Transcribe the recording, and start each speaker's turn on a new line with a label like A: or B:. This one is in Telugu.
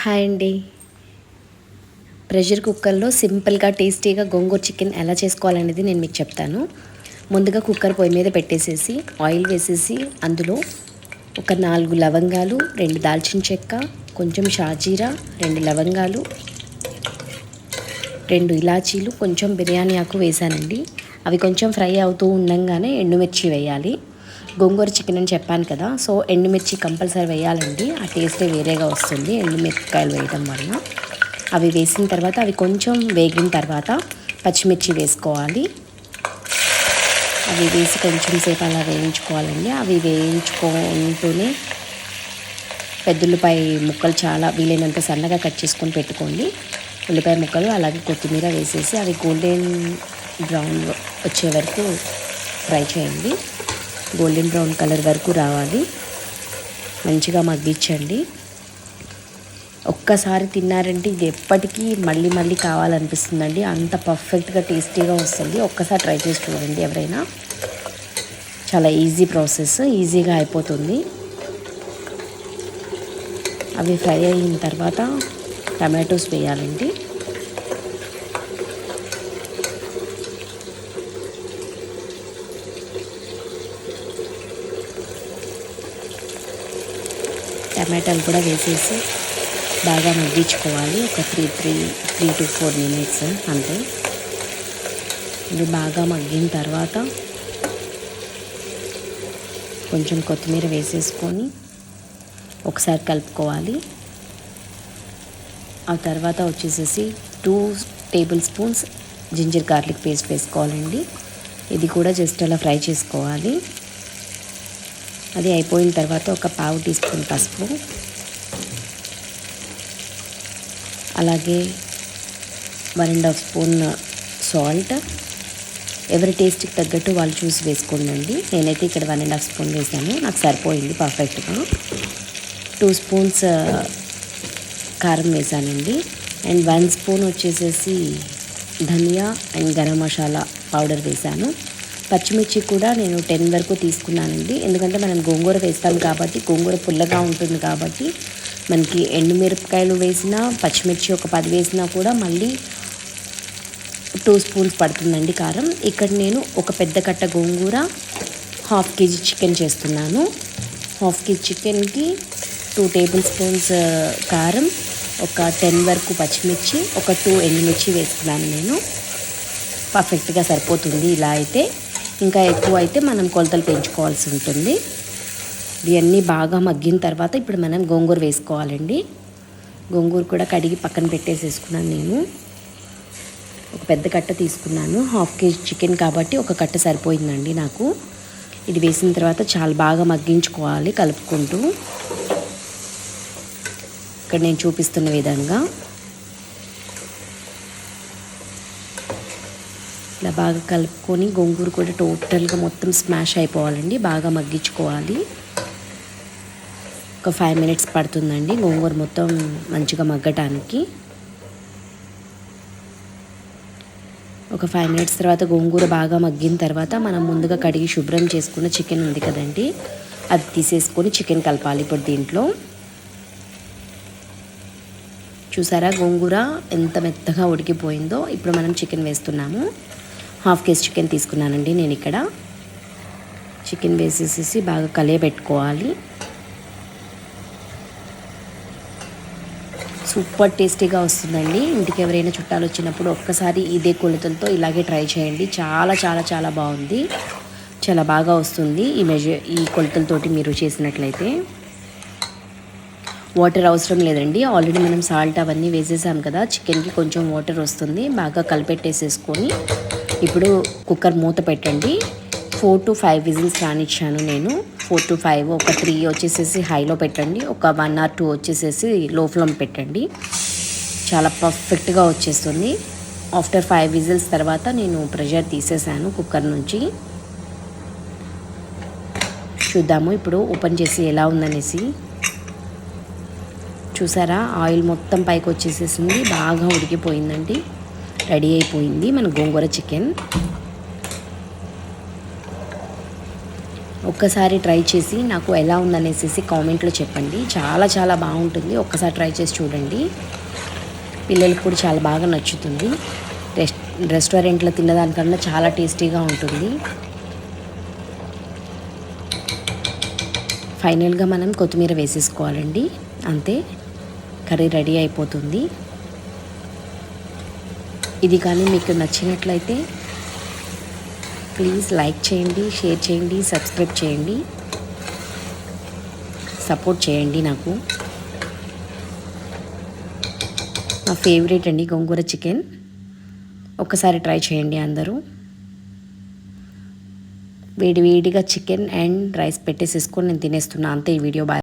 A: హాయ్ అండి. ప్రెషర్ కుక్కర్లో సింపుల్గా టేస్టీగా గోంగూర చికెన్ ఎలా చేసుకోవాలనేది నేను మీకు చెప్తాను. ముందుగా కుక్కర్ పొయ్యి మీద పెట్టేసేసి ఆయిల్ వేసేసి అందులో ఒక నాలుగు లవంగాలు రెండు దాల్చిన చెక్క కొంచెం షాజీరా రెండు లవంగాలు రెండు ఇలాచీలు కొంచెం బిర్యానీ ఆకు వేసానండి. అవి కొంచెం ఫ్రై అవుతూ ఉండంగానే ఎండుమిర్చి వేయాలి. గోంగూర చికెన్ అని చెప్పాను కదా సో ఎండుమిర్చి కంపల్సరీ వేయాలండి. ఆ టేస్టే వేరేగా వస్తుంది ఎండుమిరపకాయలు వేయడం వల్ల అవి వేసిన తర్వాత అవి కొంచెం వేగిన తర్వాత పచ్చిమిర్చి వేసుకోవాలి. అవి వేసి కొంచెం సేపు అలా వేయించుకోవాలండి. అవి వేయించుకుంటూనే పెద్దలపై ముక్కలు చాలా వీలైనంత సన్నగా కట్ చేసుకొని పెట్టుకోండి. ఉల్లిపాయ ముక్కలు అలాగే కొత్తిమీర వేసేసి అవి గోల్డెన్ బ్రౌన్ వచ్చే వరకు ఫ్రై చేయండి. గోల్డెన్ బ్రౌన్ కలర్ వరకు రావాలి. మంచిగా మగ్గించండి. ఒక్కసారి తిన్నారంటే ఇది ఎప్పటికీ మళ్ళీ మళ్ళీ కావాలనిపిస్తుందండి. అంత పర్ఫెక్ట్గా టేస్టీగా వస్తుంది. ఒక్కసారి ట్రై చేసి చూడండి ఎవరైనా. చాలా ఈజీ ప్రాసెస్ ఈజీగా అయిపోతుంది. అవి ఫ్రై అయిన తర్వాత టమాటోస్ వేయాలండి. టమాటాలు కూడా వేసేసి బాగా మగ్గించుకోవాలి. ఒక three three three to four minutes అంతే. ఇది బాగా మగ్గిన తర్వాత కొంచెం కొత్తిమీర వేసేసుకొని ఒకసారి కలుపుకోవాలి. ఆ తర్వాత వచ్చేసేసి two tablespoons ginger garlic paste వేసుకోవాలండి. ఇది కూడా జస్ట్ అలా ఫ్రై చేసుకోవాలి. అది అయిపోయిన తర్వాత ఒక పావు టీ స్పూన్ పసుపు. అలాగే one and half spoon salt. ఎవరి టేస్ట్కి తగ్గట్టు వాళ్ళు చూసి వేసుకోండి నేనైతే ఇక్కడ వన్ అండ్ హాఫ్ స్పూన్ వేసాను. నాకు సరిపోయింది పర్ఫెక్ట్గా. టూ స్పూన్స్ కారం వేసానండి. అండ్ వన్ స్పూన్ వచ్చేసేసి ధనియా అండ్ గరం మసాలా పౌడర్ వేసాను. పచ్చిమిర్చి కూడా నేను టెన్ వరకు తీసుకున్నానండి. ఎందుకంటే మనం గోంగూర వేస్తాం కాబట్టి గోంగూర పుల్లగా ఉంటుంది కాబట్టి మనకి ఎండుమిరపకాయలు వేసినా పచ్చిమిర్చి ఒక పది వేసినా కూడా మళ్ళీ టూ స్పూన్స్ పడుతుందండి కారం. ఇక్కడ నేను ఒక పెద్ద కట్ట గోంగూర హాఫ్ కేజీ చికెన్ చేస్తున్నాను. హాఫ్ కేజీ చికెన్కి టూ టేబుల్ స్పూన్స్ కారం ఒక టెన్ వరకు పచ్చిమిర్చి ఒక టూ ఎండుమిర్చి వేసుకున్నాను నేను. పర్ఫెక్ట్గా సరిపోతుంది ఇలా అయితే. ఇంకా ఎక్కువ అయితే మనం కొలతలు పెంచుకోవాల్సి ఉంటుంది. ఇవన్నీ బాగా మగ్గిన తర్వాత ఇప్పుడు మనం గోంగూర వేసుకోవాలండి. గోంగూర కూడా కడిగి పక్కన పెట్టేసేసుకున్నాను నేను. ఒక పెద్ద కట్ట తీసుకున్నాను. హాఫ్ కేజీ చికెన్ కాబట్టి ఒక కట్ట సరిపోయిందండి నాకు. ఇది వేసిన తర్వాత చాలా బాగా మగ్గించుకోవాలి కలుపుకుంటూ. ఇక్కడ నేను చూపిస్తున్న విధంగా. ఇట్లా బాగా కలుపుకొని గోంగూర కూడా టోటల్గా మొత్తం స్మాష్ అయిపోవాలండి బాగా మగ్గించుకోవాలి. ఒక ఫైవ్ మినిట్స్ పడుతుందండి గోంగూర మొత్తం మంచిగా మగ్గటానికి. ఒక ఫైవ్ మినిట్స్ తర్వాత గోంగూర బాగా మగ్గిన తర్వాత మనం ముందుగా కడిగి శుభ్రం చేసుకున్న చికెన్ ఉంది కదండి అది తీసేసుకొని చికెన్ కలపాలి ఇప్పుడు దీంట్లో. చూసారా గోంగూర ఎంత మెత్తగా ఉడికిపోయిందో ఇప్పుడు మనం చికెన్ వేస్తున్నాము. హాఫ్ కేజీ చికెన్ తీసుకున్నానండి నేను ఇక్కడ. చికెన్ వేసేసేసి బాగా కలియబెట్టుకోవాలి. సూపర్ టేస్టీగా వస్తుందండి. ఇంటికి ఎవరైనా చుట్టాలు వచ్చినప్పుడు ఒక్కసారి ఇదే కొలతలతో ఇలాగే ట్రై చేయండి. చాలా చాలా చాలా బాగుంది. చాలా బాగా వస్తుంది ఈ మెజర్ ఈ కొలతలతోటి మీరు చేసినట్లయితే. వాటర్ అవసరం లేదండి. ఆల్రెడీ మనం సాల్ట్ అవన్నీ వేసేసాం కదా. చికెన్కి కొంచెం వాటర్ వస్తుంది. బాగా కలిపెట్టేసేసుకొని ఇప్పుడు కుక్కర్ మూత పెట్టండి. ఫోర్ టు ఫైవ్ విజిల్స్ రానిచ్చాను నేను. ఫోర్ టు ఫైవ్ ఒక త్రీ వచ్చేసేసి హైలో పెట్టండి. ఒక వన్ ఆర్ టూ వచ్చేసేసి లో ఫ్లేమ్ పెట్టండి. చాలా పర్ఫెక్ట్గా వచ్చేస్తుంది. ఆఫ్టర్ ఫైవ్ విజిల్స్ తర్వాత నేను ప్రెషర్ తీసేసాను కుక్కర్ నుంచి. చూద్దాము ఇప్పుడు ఓపెన్ చేసి ఎలా ఉందనేసి. చూసారా? ఆయిల్ మొత్తం పైకి వచ్చేసేసింది. బాగా ఉడికిపోయిందండి. రెడీ అయిపోయింది మన గోంగూర చికెన్. ఒక్కసారి ట్రై చేసి నాకు ఎలా ఉందనేసి కామెంట్లో చెప్పండి. చాలా చాలా బాగుంటుంది. ఒక్కసారి ట్రై చేసి చూడండి. పిల్లలకు కూడా చాలా బాగా నచ్చుతుంది. రెస్ట్ రెస్టారెంట్లో తిన్నదానికన్నా చాలా టేస్టీగా ఉంటుంది. ఫైనల్గా మనం కొత్తిమీర వేసేసుకోవాలండి. అంతే. కర్రీ రెడీ అయిపోతుంది. ఇది కానీ మీకు నచ్చినట్లయితే ప్లీజ్ లైక్ చేయండి షేర్ చేయండి సబ్స్క్రైబ్ చేయండి. సపోర్ట్ చేయండి నాకు. నా ఫేవరెట్ అండి గోంగూర చికెన్. ఒకసారి ట్రై చేయండి అందరూ. వేడి వేడిగా చికెన్ అండ్ రైస్ పెట్టేసేసుకొని నేను తినేస్తున్నా. అంతే ఈ వీడియో. బాయ్